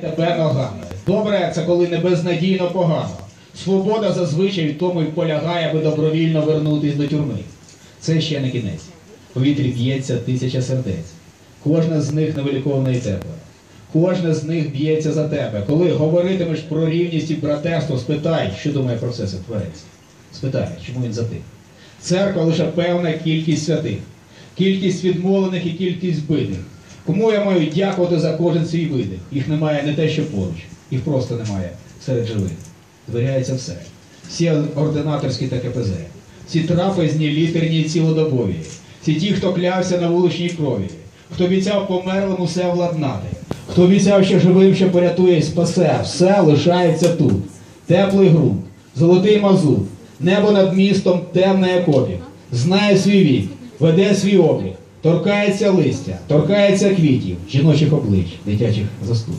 тебе ногами. Добре, це коли не безнадійно погано. Свобода зазвичай в тому і полягає, аби добровільно вернутись до тюрми. Це ще не кінець. Повітрі б'ється тисяча сердець. Кожне з них невиліковне і тепле. Кожне з них б'ється за тебе. Коли говоритимеш про рівність і братерство, спитай, що думає про це творець. Спитай, чому він затих. Церква лише певна кількість святих, кількість відмовлених і кількість битих. Кому я маю дякувати за кожен свій видих? Їх немає не те, що поруч, їх просто немає серед живих. Звіряється все. Всі ординаторські та КПЗ, всі трапезні, літерні і цілодобові, всі ті, хто клявся на вуличній крові, хто обіцяв померлим усе владнати, хто обіцяв, що живим, що порятує і спасе, все лишається тут. Теплий ґрунт, золотий мазут, небо над містом темне як опік, знає свій вік, веде свій облік, торкається листя, торкається квітів, жіночих облич, дитячих заступ.